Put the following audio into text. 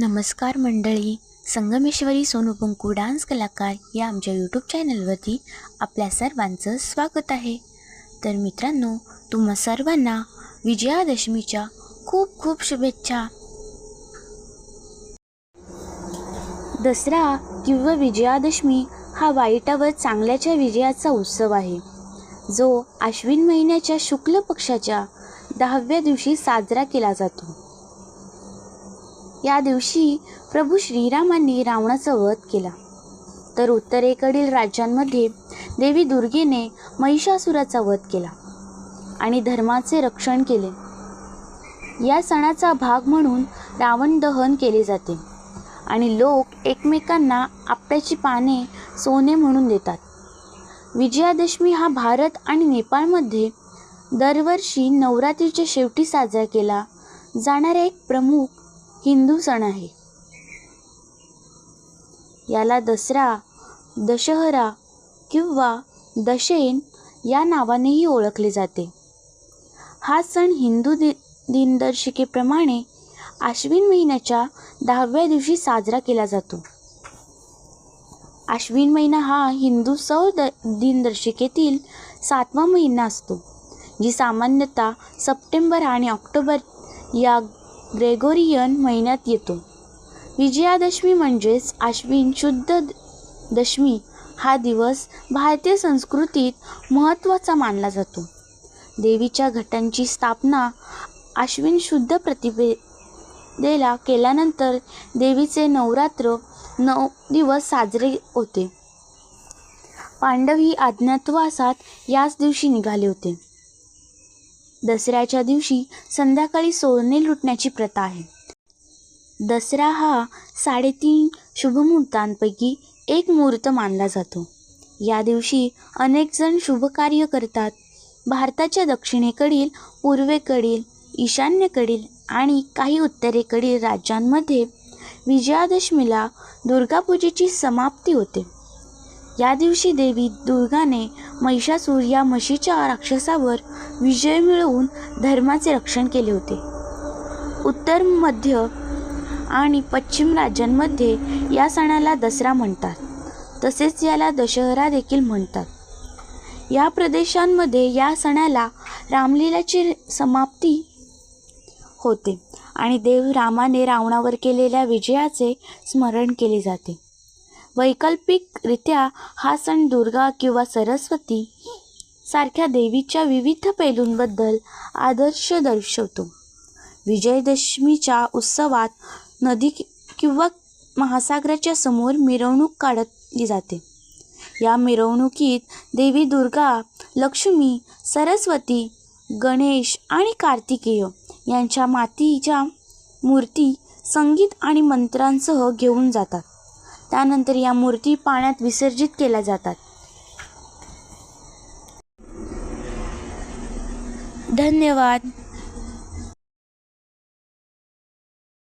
नमस्कार मंडळी. संगमेश्वरी सोनू पंकू डान्स कलाकार या आमच्या यूट्यूब चॅनलवरती आपल्या सर्वांचं स्वागत आहे. तर मित्रांनो तुम्हा सर्वांना विजयादशमीच्या खूप खूप शुभेच्छा. दसरा किंवा विजयादशमी हा वाईटावर चांगल्याच्या विजयाचा उत्सव आहे. जो आश्विन महिन्याच्या शुक्ल पक्षाच्या दहाव्या दिवशी साजरा केला जातो. या दिवशी प्रभू श्रीरामांनी रावणाचा वध केला. तर उत्तरेकडील राज्यांमध्ये देवी दुर्गेने महिषासुराचा वध केला आणि धर्माचे रक्षण केले. या सणाचा भाग म्हणून रावण दहन केले जाते आणि लोक एकमेकांना आपट्याची पाने सोने म्हणून देतात. विजयादशमी हा भारत आणि नेपाळमध्ये दरवर्षी नवरात्रीच्या शेवटी साजरा केला जाणारा एक प्रमुख हिंदू सण आहे. याला दसरा दशहरा किंवा दशेन या नावानेही ओळखले जाते. हा सण हिंदू दि दिनदर्शिकेप्रमाणे आश्विन महिन्याच्या दहाव्या दिवशी साजरा केला जातो. आश्विन महिना हा हिंदू सौर द दिनदर्शिकेतील सातवा महिना असतो जी सामान्यतः सप्टेंबर आणि ऑक्टोबर या ग्रेगोरियन महिन्यात येतो. विजयादशमी म्हणजेच आश्विन शुद्ध दशमी हा दिवस भारतीय संस्कृतीत महत्त्वाचा मानला जातो. देवीच्या घटांची स्थापना आश्विन शुद्ध प्रतिपेदेला केल्यानंतर देवीचे नवरात्र नऊ दिवस साजरे होते. पांडवी अज्ञातवासात याच दिवशी निघाले होते. दसऱ्याच्या दिवशी संध्याकाळी सोने लुटण्याची प्रथा आहे. दसरा हा साडेतीन शुभमुहूर्तांपैकी एक मुहूर्त मानला जातो. या दिवशी अनेक जण शुभकार्य करतात. भारताच्या दक्षिणेकडील पूर्वेकडील ईशान्येकडील आणि काही उत्तरेकडील राज्यांमध्ये विजयादशमीला दुर्गापूजेची समाप्ती होते. या दिवशी देवी दुर्गाने महिषासूर या म्हशीच्या राक्षसावर विजय मिळवून धर्माचे रक्षण केले होते. उत्तर मध्य आणि पश्चिम राज्यांमध्ये या सणाला दसरा म्हणतात. तसेच याला दशहरा देखील म्हणतात. या प्रदेशांमध्ये या सणाला रामलीलाची समाप्ती होते आणि देव रामाने रावणावर केलेल्या विजयाचे स्मरण केले जाते. वैकल्पिकरित्या हा सण दुर्गा किंवा सरस्वती सारख्या देवीच्या विविध पैलूंबद्दल आदर्श दर्शवतो. विजयदशमीच्या उत्सवात नदी किंवा महासागराच्या समोर मिरवणूक काढली जाते. या मिरवणुकीत देवी दुर्गा लक्ष्मी सरस्वती गणेश आणि कार्तिकेय यांच्या मातीच्या मूर्ती संगीत आणि मंत्रांसह घेऊन जातात. त्यानंतर या मूर्ती पाण्यात विसर्जित केल्या जातात. धन्यवाद.